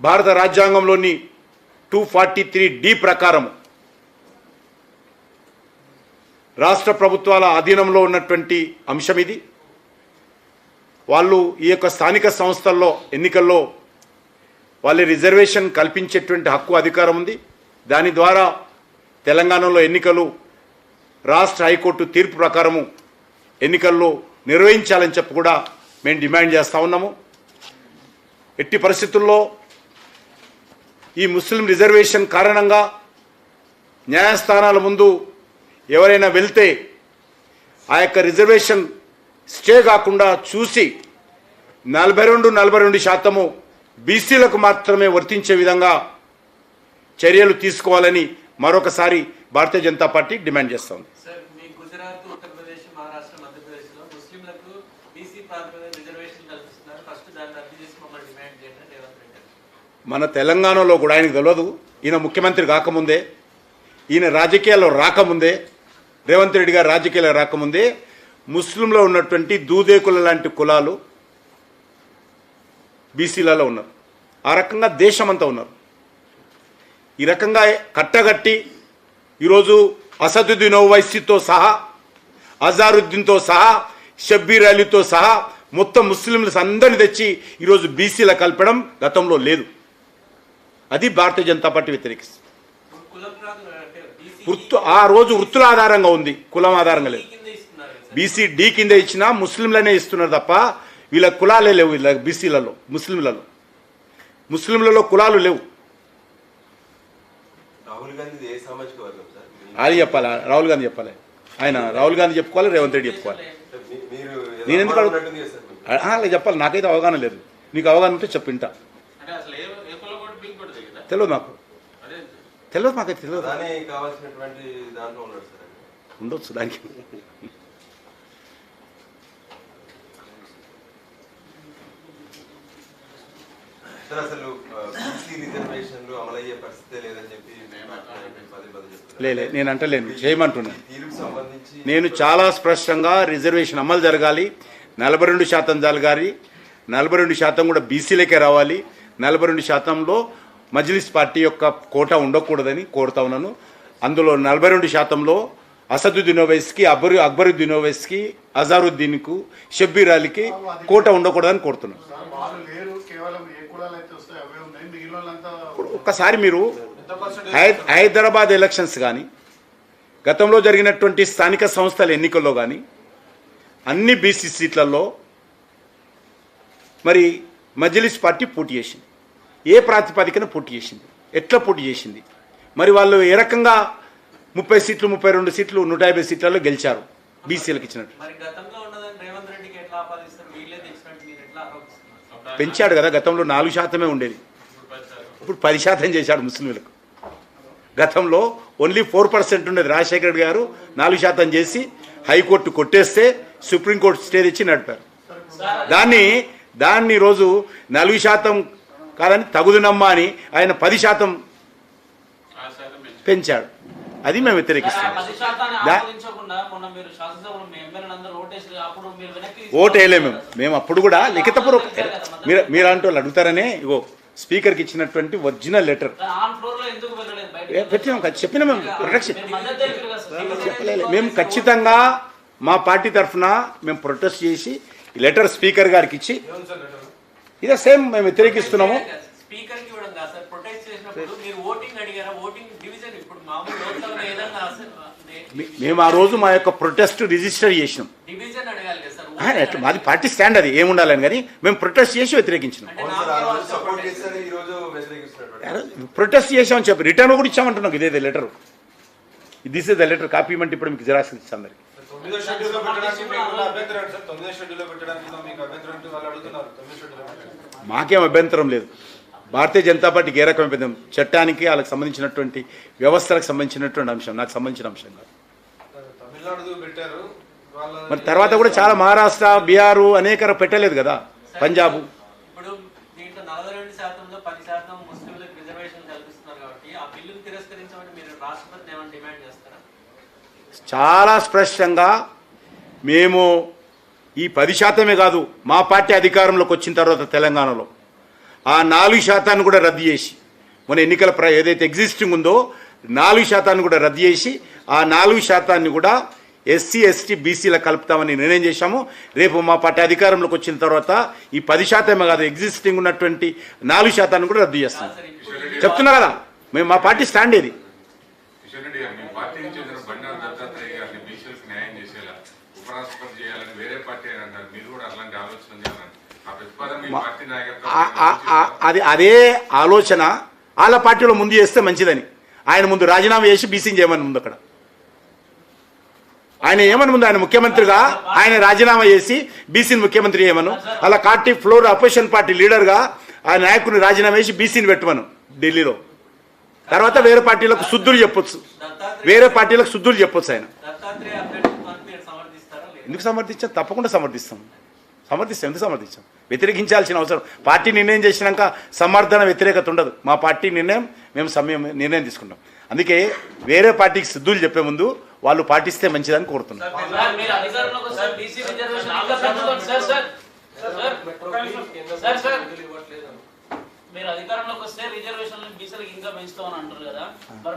భారత రాజ్యాంగంలోని two forty three D ప్రకారం రాష్ట్ర ప్రభుత్వాల అధీనంలో ఉన్నటువంటి అంశం ఇది. వాళ్ళు ఈ యొక్క స్థానిక సంస్థల్లో ఎన్నికల్లో వాళ్ళ రిజర్వేషన్ కల్పించేటువంటి హక్కు అధికారం ఉంది. దాని ద్వారా తెలంగాణలో ఎన్నికలు రాష్ట్ర హైకోర్టు తీర్పు ప్రకారము ఎన్నికల్లో నిర్వహించాలని చెప్పి కూడా మేము డిమాండ్ చేస్తూ ఉన్నాము. ఎట్టి పరిస్థితుల్లో ఈ ముస్లిం రిజర్వేషన్ కారణంగా న్యాయస్థానాల ముందు ఎవరైనా వెళ్తే ఆ యొక్క రిజర్వేషన్ స్టే కాకుండా చూసి నలభై రెండు నలభై రెండు శాతము బీసీలకు మాత్రమే వర్తించే విధంగా చర్యలు తీసుకోవాలని మరొకసారి భారతీయ జనతా పార్టీ డిమాండ్ చేస్తోంది సార్ మీ గుజరాత్ ఉత్తరప్రదేశ్ మహారాష్ట్ర మధ్యప్రదేశ్లో ముస్లింలకు బీసీ ప్రాతిపదికన రిజర్వేషన్ కల్పిస్తున్నారు ఫస్ట్ దాన్ని రద్దు చేసి మమ్మల్ని డిమాండ్ చేయండి అని రేవంత్ రెడ్డి గారు. మన తెలంగాణలో కూడా ఆయనకు తెలియదు ఈయన ముఖ్యమంత్రి కాకముందే ఈయన రాజకీయాల్లో రాకముందే రేవంత్ రెడ్డి గారు రాజకీయాల్లో రాకముందే ముస్లింలో ఉన్నటువంటి దూదేకుల లాంటి కులాలు బీసీలలో ఉన్నారు. ఆ రకంగా దేశమంతా ఉన్నారు. ఈ రకంగా కట్టగట్టి ఈరోజు అసదుద్దీన్ ఓవైసీతో సహా అజారుద్దీన్తో సహా షబ్బీర్ అలీతో సహా మొత్తం ముస్లింలు అందరిని తెచ్చి ఈరోజు బీసీల కలపడం గతంలో లేదు. అది భారతీయ జనతా పార్టీ వ్యతిరేకిస్తుంది వృత్తు ఆ రోజు వృత్తుల ఆధారంగా ఉంది. కులం ఆధారంగా లేదు. బీసీ డి కింద ఇచ్చినా ముస్లింలనే ఇస్తున్నారు తప్ప వీళ్ళ కులాలే లేవు వీళ్ళ బీసీలలో ముస్లింలలో. ముస్లింలలో కులాలు లేవు. రాహుల్ గాంధీ ఏ సామాజిక వర్గం సార్? మీ- అది చెప్పాలి? రాహుల్ గాంధీ చెప్పాలి. ఆయన రాహుల్ గాంధీ చెప్పుకోవాలి రేవంత్ రెడ్డి చెప్పుకోవాలి. నేను ఎందుకు చెప్పాలి. నాకైతే అవగాహన లేదు. నీకు అవగాహన ఉంటే చెప్పింటా అంటే అసలు ఏ ఏ కుల కూడా మీకు కూడా తెలియదా నాకు. తెలియదు మాకైతే తెలియదు. ఉండొచ్చు దానికి. సార్ అసలు బీసీ రిజర్వేషన్లు అమలయ్యే పరిస్థితే లేదని చెప్పి పదే పదే చెప్తున్నారు. లే లే, నేను అంటలేను. చేయమంటున్నాను నేను చాలా స్పష్టంగా రిజర్వేషన్ అమలు జరగాలి. నలభై రెండు శాతం జరగాలి. నలభై రెండు శాతం కూడా బీసీలకే రావాలి. నలభై రెండు శాతంలో మజ్లిస్ పార్టీ యొక్క కోట ఉండకూడదని కోరుతా ఉన్నాను. అందులో నలభై రెండు శాతంలో అసదుద్దీన్ ఓవైస్కి అక్బరు అక్బరుద్దీన్ ఓవైస్కి అజారుద్దీన్కు షబ్బీర్ అలీకి కోట ఉండకూడదని కోరుతున్నాను. ఒక్కసారి మీరు హైదరాబాద్ ఎలక్షన్స్ కానీ గతంలో జరిగినటువంటి స్థానిక సంస్థల ఎన్నికల్లో కానీ అన్ని బీసీ సీట్లలో మరి మజ్లిస్ పార్టీ పోటీ చేసింది. ఏ ప్రాతిపదికన పోటీ చేసింది? ఎట్లా పోటీ చేసింది? మరి వాళ్ళు ఏ రకంగా ముప్పై సీట్లు ముప్పై రెండు సీట్లు నూట యాభై సీట్లలో గెలిచారు? బీసీలకు ఇచ్చినట్టు. పెంచాడు కదా గతంలో నాలుగు శాతమే ఉండేది. ఇప్పుడు పది శాతం చేశాడు ముస్లింలకు. గతంలో ఓన్లీ ఫోర్ పర్సెంట్ ఉండేది రాజశేఖర రెడ్డి గారు. నాలుగు శాతం చేసి హైకోర్టు కొట్టేస్తే సుప్రీంకోర్టు స్టే తెచ్చి నడిపారు. దాన్ని దాన్ని రోజు నాలుగు శాతం కాదని తగుదునమ్మా అని ఆయన పది శాతం పెంచాడు. అది మేము వ్యతిరేకిస్తాం పది శాతాన్ని దా- ఆమోదించకుండా మొన్న మీరు శాసనసభలో మీ ఎమ్మెల్యేలు అందరూ ఓటేసి అప్పుడు మీరు వెనక్కి ఓటు వేయలేము మేము. మేము అప్పుడు కూడా లిఖితపూర్వక మీరు. మీరు అంటే వాళ్ళు అడుగుతారనే ఇగో స్పీకర్కి ఇచ్చినటువంటి ఒరిజినల్ లెటర్. ఆన్ ఫ్లోర్లో ఎందుకు వెళ్ళలేదు? ఏ, బయట పెట్టినాం చెప్పినా మేము. ప్రొటెక్షన్. చెప్పలేదు. మేము ఖచ్చితంగా మా పార్టీ తరఫున మేము ప్రొటెస్ట్ చేసి లెటర్ స్పీకర్ గారికి ఇచ్చి ఇదే సేమ్ మేము వ్యతిరేకిస్తున్నాము స్పీకర్కి ఇవ్వడం కాదు సార్ ప్రొటెక్ట్ చేసినప్పుడు మీరు ఓటింగ్ అడిగారా? ఓటింగ్ డివిజన్ ఇప్పుడు మామూలు లోక్సభలో ఏదన్నా మే- మేము ఆ రోజు మా యొక్క ప్రొటెస్ట్ రిజిస్టర్ చేసినాం. డివిజన్ అడగాలి కదా సార్ ఆ, ఎట్లా? మాది పార్టీ స్టాండ్ అది ఏముండాలని కానీ మేము ప్రొటెస్ట్ చేసి వ్యతిరేకించినాం ప్రొటెస్ట్ చేసామని చెప్పి రిటర్న్ కూడా ఇచ్చామంటున్నాం. ఇదే letter this is the letter copy ఇవ్వమంటే ఇప్పుడు మీకు జిరాక్స్ ఇస్తాం అందరికి తొమ్మిదో షెడ్యూల్లో పెట్టడానికి మీకు అభ్యంతరం ఏంటి సార్. తొమ్మిదో షెడ్యూల్లో పెట్టడానికి మీకు అభ్యంతరం ఏంటి వాళ్ళు అడుగుతున్నారు. తొమ్మిదో షెడ్యూల్లో పెట్టడానికి. మాకేం అభ్యంతరం లేదు. భారతీయ జనతా పార్టీకి ఏ రకమైన అభ్యంతరం చట్టానికి వాళ్ళకి సంబంధించినటువంటి వ్యవస్థలకు సంబంధించినటువంటి అంశం. నాకు సంబంధించిన అంశం కాదు. తమిళనాడు పెట్టారు. వాళ్ళ మరి తర్వాత కూడా చాలా మహారాష్ట్ర బీహారు అనేక పెట్టలేదు కదా పంజాబ్. ఇప్పుడు దీంట్లో నలభై రెండు శాతంలో పది శాతం ముస్లింలకు రిజర్వేషన్ కల్పిస్తున్నారు కాబట్టి ఆ బిల్లును తిరస్కరించమని మీరు రాష్ట్రపతిని ఏమైనా డిమాండ్ చేస్తారా? చాలా స్పష్టంగా మేము ఈ పది శాతమే కాదు మా పార్టీ అధికారంలోకి వచ్చిన తర్వాత తెలంగాణలో. ఆ నాలుగు శాతాన్ని కూడా రద్దు చేసి మన ఎన్నికల ప్ర ఏదైతే ఎగ్జిస్టింగ్ ఉందో నాలుగు శాతాన్ని కూడా రద్దు చేసి ఆ నాలుగు శాతాన్ని కూడా ఎస్సీ ఎస్టీ బీసీలకు కలుపుతామని నిర్ణయం చేశాము. రేపు మా పార్టీ అధికారంలోకి వచ్చిన తర్వాత ఈ పది శాతమే కాదు ఎగ్జిస్టింగ్ ఉన్నటువంటి నాలుగు శాతాన్ని కూడా రద్దు చేస్తాం. చెప్తున్నా కదా? మేము మా పార్టీ స్టాండ్ ఏది గారు మీ పార్టీ నుంచి చెందిన బండారు దత్తాత్రేయ గారిని బీసీలకు న్యాయం చేసేలా ఉపరాష్ట్రపతి చేయాలని వేరే పార్టీ అని అంటారు మీరు కూడా అలాంటి ఆలోచన చేయాలని అది అదే ఆలోచన వాళ్ళ పార్టీలో ముందు చేస్తే మంచిదని. ఆయన ముందు రాజీనామా చేసి బీసీని చేయమని ముందు అక్కడ. ఆయన ఏమని ముందు? ఆయన ముఖ్యమంత్రిగా ఆయన రాజీనామా చేసి బీసీని ముఖ్యమంత్రి చేయమను. అలా పార్టీ ఫ్లోర్ అపోజిషన్ పార్టీ లీడర్గా ఆ నాయకుని రాజీనామా చేసి బీసీని పెట్టమను ఢిల్లీలో. తర్వాత వేరే పార్టీలకు శుద్ధులు చెప్పొచ్చు. వేరే పార్టీలకు శుద్ధులు చెప్పొచ్చు ఆయన. ఎందుకు సమర్థించాం? తప్పకుండా సమర్థిస్తాం. సమర్థిస్తాం. ఎందుకు సమర్థించాం? వ్యతిరేకించాల్సిన అవసరం. పార్టీ నిర్ణయం చేసినాక సమర్థన వ్యతిరేకత ఉండదు. మా పార్టీ నిర్ణయం మేము సమయం నిర్ణయం తీసుకుంటాం. అందుకే వేరే పార్టీకి సిద్ధులు చెప్పే ముందు వాళ్ళు పాటిస్తే మంచిదని కోరుతున్నాం. మీరు అధికారంలోకి వస్తే బీసీలకు ఇంకా పెంచుతామని అంటారు కదా. మరి